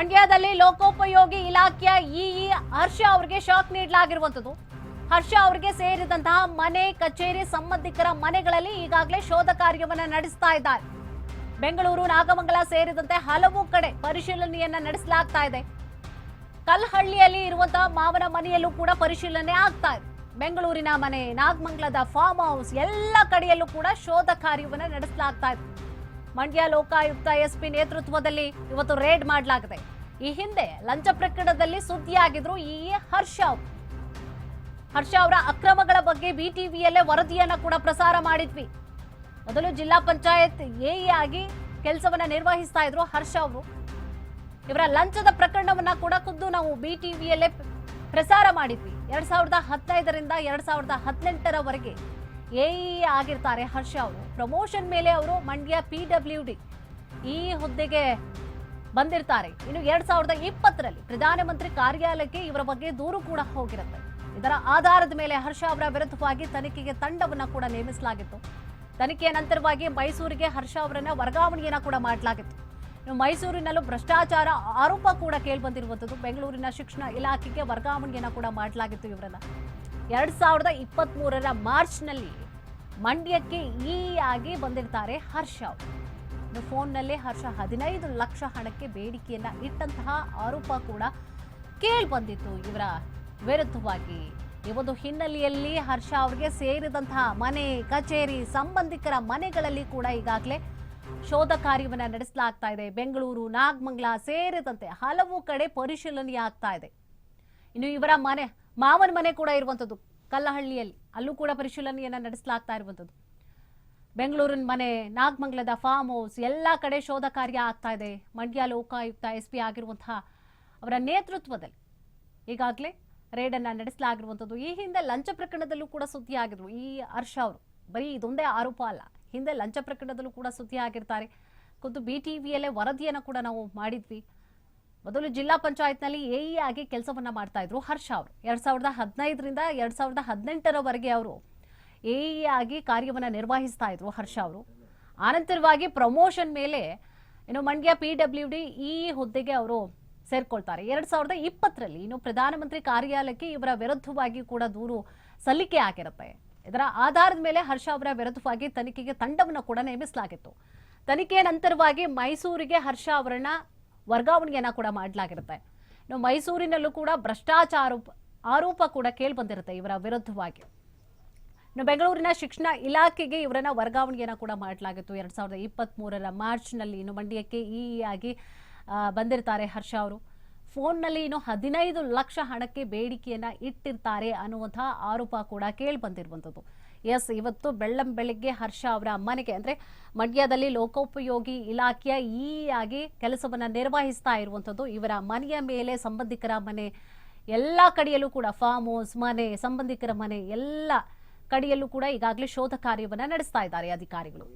ಮಂಡ್ಯದಲ್ಲಿ ಲೋಕೋಪಯೋಗಿ ಇಲಾಖೆಯ ಇಇ ಹರ್ಷ ಅವರಿಗೆ ಶಾಕ್ ನೀಡಲಾಗಿರುವಂತದ್ದು ಹರ್ಷ ಅವರಿಗೆ ಸೇರಿದಂತಹ ಮನೆ, ಕಚೇರಿ ಸಂಬಂಧಿಕರ ಮನೆಗಳಲ್ಲಿ ಈಗಾಗಲೇ ಶೋಧ ಕಾರ್ಯವನ್ನು ನಡೆಸ್ತಾ ಇದ್ದಾರೆ. ಬೆಂಗಳೂರು, ನಾಗಮಂಗಲ ಸೇರಿದಂತೆ ಹಲವು ಕಡೆ ಪರಿಶೀಲನೆಯನ್ನ ನಡೆಸಲಾಗ್ತಾ ಇದೆ. ಕಲ್ಹಳ್ಳಿಯಲ್ಲಿ ಇರುವಂತಹ ಮಾವನ ಮನೆಯಲ್ಲೂ ಕೂಡ ಪರಿಶೀಲನೆ ಆಗ್ತಾ ಇದೆ. ಬೆಂಗಳೂರಿನ ಮನೆ, ನಾಗಮಂಗಲದ ಫಾರ್ಮ್ ಹೌಸ್ ಎಲ್ಲ ಕಡೆಯಲ್ಲೂ ಕೂಡ ಶೋಧ ಕಾರ್ಯವನ್ನು ನಡೆಸಲಾಗ್ತಾ ಇದೆ. ಮಂಡ್ಯ ಲೋಕಾಯುಕ್ತ ಎಸ್ಪಿ ನೇತೃತ್ವದಲ್ಲಿ ಇವತ್ತು ರೇಡ್ ಮಾಡಲಾಗಿದೆ. ಈ ಹಿಂದೆ ಲಂಚ ಪ್ರಕರಣದಲ್ಲಿ ಸುದ್ದಿಯಾಗಿದ್ರು ಈ ಹರ್ಷ. ಹರ್ಷ ಅವರ ಅಕ್ರಮಗಳ ಬಗ್ಗೆ ಬಿಟಿವಿಯಲ್ಲೇ ವರದಿಯನ್ನ ಕೂಡ ಪ್ರಸಾರ ಮಾಡಿದ್ವಿ. ಮೊದಲು ಜಿಲ್ಲಾ ಪಂಚಾಯತ್ ಎಇ ಆಗಿ ಕೆಲಸವನ್ನ ನಿರ್ವಹಿಸ್ತಾ ಇದ್ರು ಹರ್ಷ ಅವರು. ಇವರ ಲಂಚದ ಪ್ರಕರಣವನ್ನ ಕೂಡ ಖುದ್ದು ನಾವು ಬಿ ಟಿವಿಯಲ್ಲೇ ಪ್ರಸಾರ ಮಾಡಿದ್ವಿ. ಎರಡ್ ಸಾವಿರದ ಹದಿನೈದರಿಂದ ಎರಡ್ ಸಾವಿರದ ಹದಿನೆಂಟರವರೆಗೆ ಎಇ ಆಗಿರ್ತಾರೆ ಹರ್ಷ ಅವರು. ಪ್ರಮೋಷನ್ ಮೇಲೆ ಅವರು ಮಂಡ್ಯ ಪಿ ಡಬ್ಲ್ಯೂ ಡಿ ಈ ಹುದ್ದೆಗೆ ಬಂದಿರ್ತಾರೆ. ಇನ್ನು ಎರಡ್ ಸಾವಿರದ ಇಪ್ಪತ್ತರಲ್ಲಿ ಪ್ರಧಾನಮಂತ್ರಿ ಕಾರ್ಯಾಲಯಕ್ಕೆ ಇವರ ಬಗ್ಗೆ ದೂರು ಕೂಡ ಹೋಗಿರುತ್ತೆ. ಇದರ ಆಧಾರದ ಮೇಲೆ ಹರ್ಷ ಅವರ ವಿರುದ್ಧವಾಗಿ ತನಿಖೆಗೆ ತಂಡವನ್ನು ಕೂಡ ನೇಮಿಸಲಾಗಿತ್ತು. ತನಿಖೆಯ ನಂತರವಾಗಿ ಮೈಸೂರಿಗೆ ಹರ್ಷ ಅವರನ್ನ ವರ್ಗಾವಣೆಯನ್ನ ಕೂಡ ಮಾಡಲಾಗಿತ್ತು. ಮೈಸೂರಿನಲ್ಲೂ ಭ್ರಷ್ಟಾಚಾರ ಆರೋಪ ಕೂಡ ಕೇಳಿಬಂದಿರುವಂಥದ್ದು. ಬೆಂಗಳೂರಿನ ಶಿಕ್ಷಣ ಇಲಾಖೆಗೆ ವರ್ಗಾವಣೆಯನ್ನ ಕೂಡ ಮಾಡಲಾಗಿತ್ತು ಇವರನ್ನ. ಎರಡ್ ಸಾವಿರದ ಇಪ್ಪತ್ತ್ ಮೂರರ ಮಾರ್ಚ್ನಲ್ಲಿ ಮಂಡ್ಯಕ್ಕೆ ಈ ಆಗಿ ಬಂದಿರ್ತಾರೆ ಹರ್ಷ ಅವರು. ಫೋನ್ನಲ್ಲೇ ಫೋನ್ನಲ್ಲಿ ಹರ್ಷ ಹದಿನೈದು ಲಕ್ಷ ಹಣಕ್ಕೆ ಬೇಡಿಕೆಯನ್ನ ಇಟ್ಟಂತಹ ಆರೋಪ ಕೂಡ ಕೇಳಿ ಬಂದಿತ್ತು ಇವರ ವಿರುದ್ಧವಾಗಿ ಈ ಒಂದು ಹಿನ್ನೆಲೆಯಲ್ಲಿ ಹರ್ಷ ಅವರಿಗೆ ಸೇರಿದಂತಹ ಮನೆ, ಕಚೇರಿ, ಸಂಬಂಧಿಕರ ಮನೆಗಳಲ್ಲಿ ಕೂಡ ಈಗಾಗಲೇ ಶೋಧ ಕಾರ್ಯವನ್ನು ನಡೆಸಲಾಗ್ತಾ ಇದೆ. ಬೆಂಗಳೂರು, ನಾಗಮಂಗಲ ಸೇರಿದಂತೆ ಹಲವು ಕಡೆ ಪರಿಶೀಲನೆ ಆಗ್ತಾ ಇದೆ. ಇನ್ನು ಇವರ ಮನೆ ಮಾವನ ಮನೆ ಕೂಡ ಇರುವಂಥದ್ದು ಕಲ್ಲಹಳ್ಳಿಯಲ್ಲಿ. ಅಲ್ಲೂ ಕೂಡ ಪರಿಶೀಲನೆಯನ್ನು ನಡೆಸಲಾಗ್ತಾ ಇರುವಂಥದ್ದು ಬೆಂಗಳೂರಿನ ಮನೆ, ನಾಗಮಂಗಲದ ಫಾರ್ಮ್ ಹೌಸ್ ಎಲ್ಲ ಕಡೆ ಶೋಧ ಕಾರ್ಯ ಆಗ್ತಾ ಇದೆ. ಮಂಡ್ಯ ಲೋಕಾಯುಕ್ತ ಎಸ್ ಪಿ ಆಗಿರುವಂತಹ ಅವರ ನೇತೃತ್ವದಲ್ಲಿ ಈಗಾಗಲೇ ರೇಡನ್ನ ನಡೆಸಲಾಗಿರುವಂಥದ್ದು ಈ ಹಿಂದೆ ಲಂಚ ಪ್ರಕರಣದಲ್ಲೂ ಕೂಡ ಸುದ್ದಿ ಆಗಿದ್ರು ಈ ಹರ್ಷ ಅವರು, ಬರೀ ಇದೊಂದೇ ಆರೋಪ ಅಲ್ಲ, ಹಿಂದೆ ಲಂಚ ಪ್ರಕರಣದಲ್ಲೂ ಕೂಡ ಸುದ್ದಿ ಆಗಿರ್ತಾರೆ ಖುದ್ದು ಬಿ ಟಿ ವಿಯಲ್ಲೇ ವರದಿಯನ್ನು ಕೂಡ ನಾವು ಮಾಡಿದ್ವಿ. ಮೊದಲು ಜಿಲ್ಲಾ ಪಂಚಾಯತ್ನಲ್ಲಿ ಎಇ ಆಗಿ ಕೆಲಸವನ್ನ ಮಾಡ್ತಾ ಇದ್ರು. ಹರ್ಷ ಅವರು. ಎರಡ್ ಸಾವಿರದ ಹದಿನೈದರಿಂದ ಎರಡ್ ಸಾವಿರದ ಹದಿನೆಂಟರವರೆಗೆ ಅವರು ಎಇ ಆಗಿ ಕಾರ್ಯವನ್ನ ನಿರ್ವಹಿಸ್ತಾ ಇದ್ರು ಹರ್ಷ ಅವರು. ಆನಂತರವಾಗಿ ಪ್ರಮೋಷನ್ ಮೇಲೆ ಇನ್ನು ಮಂಡ್ಯ ಪಿ ಡಬ್ಲ್ಯೂ ಡಿ ಈ ಹುದ್ದೆಗೆ ಅವರು ಸೇರ್ಕೊಳ್ತಾರೆ. ಎರಡ್ ಸಾವಿರದ ಇಪ್ಪತ್ತರಲ್ಲಿ ಇನ್ನು ಪ್ರಧಾನಮಂತ್ರಿ ಕಾರ್ಯಾಲಯಕ್ಕೆ ಇವರ ವಿರುದ್ಧವಾಗಿ ಕೂಡ ದೂರು ಸಲ್ಲಿಕೆ ಆಗಿರುತ್ತೆ. ಇದರ ಆಧಾರದ ಮೇಲೆ ಹರ್ಷ ಅವರ ವಿರುದ್ಧವಾಗಿ ತನಿಖೆಗೆ ತಂಡವನ್ನು ಕೂಡ ನೇಮಿಸಲಾಗಿತ್ತು. ತನಿಖೆಯ ನಂತರವಾಗಿ ಮೈಸೂರಿಗೆ ಹರ್ಷ ಅವರನ್ನ ವರ್ಗಾವಣೆಯನ್ನ ಕೂಡ ಮಾಡಲಾಗಿರುತ್ತೆ. ಮೈಸೂರಿನಲ್ಲೂ ಕೂಡ ಭ್ರಷ್ಟಾಚಾರ ಆರೋಪ ಕೂಡ ಕೇಳಿ ಬಂದಿರುತ್ತೆ ಇವರ ವಿರುದ್ಧವಾಗಿ. ಇನ್ನು ಬೆಂಗಳೂರಿನ ಶಿಕ್ಷಣ ಇಲಾಖೆಗೆ ಇವರನ್ನ ವರ್ಗಾವಣೆಯನ್ನ ಕೂಡ ಮಾಡಲಾಗಿತ್ತು. ಎರಡ್ ಸಾವಿರದ ಇಪ್ಪತ್ತ್ ಮೂರರ ಮಾರ್ಚ್ನಲ್ಲಿ ಇನ್ನು ಮಂಡ್ಯಕ್ಕೆ ಇಇ ಆಗಿ ಬಂದಿರ್ತಾರೆ ಹರ್ಷ ಅವರು. ಫೋನ್ನಲ್ಲಿ ಇನ್ನು ಹದಿನೈದು ಲಕ್ಷ ಹಣಕ್ಕೆ ಬೇಡಿಕೆಯನ್ನ ಇಟ್ಟಿರ್ತಾರೆ ಅನ್ನುವಂತಹ ಆರೋಪ ಕೂಡ ಕೇಳಿ ಬಂದಿರುವಂಥದ್ದು ಎಸ್, ಇವತ್ತು ಬೆಳ್ಳಂ ಬೆಳಿಗ್ಗೆ ಹರ್ಷ ಅವರ ಮನೆಗೆ, ಅಂದ್ರೆ ಮಂಡ್ಯದಲ್ಲಿ ಲೋಕೋಪಯೋಗಿ ಇಲಾಖೆಯ ಈ ಆಗಿ ಕೆಲಸವನ್ನ ನಿರ್ವಹಿಸ್ತಾ ಇರುವಂಥದ್ದು ಇವರ ಮನೆಯ ಮೇಲೆ ಸಂಬಂಧಿಕರ ಮನೆ, ಎಲ್ಲ ಕಡೆಯಲ್ಲೂ ಕೂಡ ಫಾರ್ಮ್ ಹೌಸ್ ಮನೆ, ಸಂಬಂಧಿಕರ ಮನೆ, ಎಲ್ಲ ಕಡೆಯಲ್ಲೂ ಕೂಡ ಈಗಾಗಲೇ ಶೋಧ ಕಾರ್ಯವನ್ನ ನಡೆಸ್ತಾ ಇದ್ದಾರೆ ಅಧಿಕಾರಿಗಳು.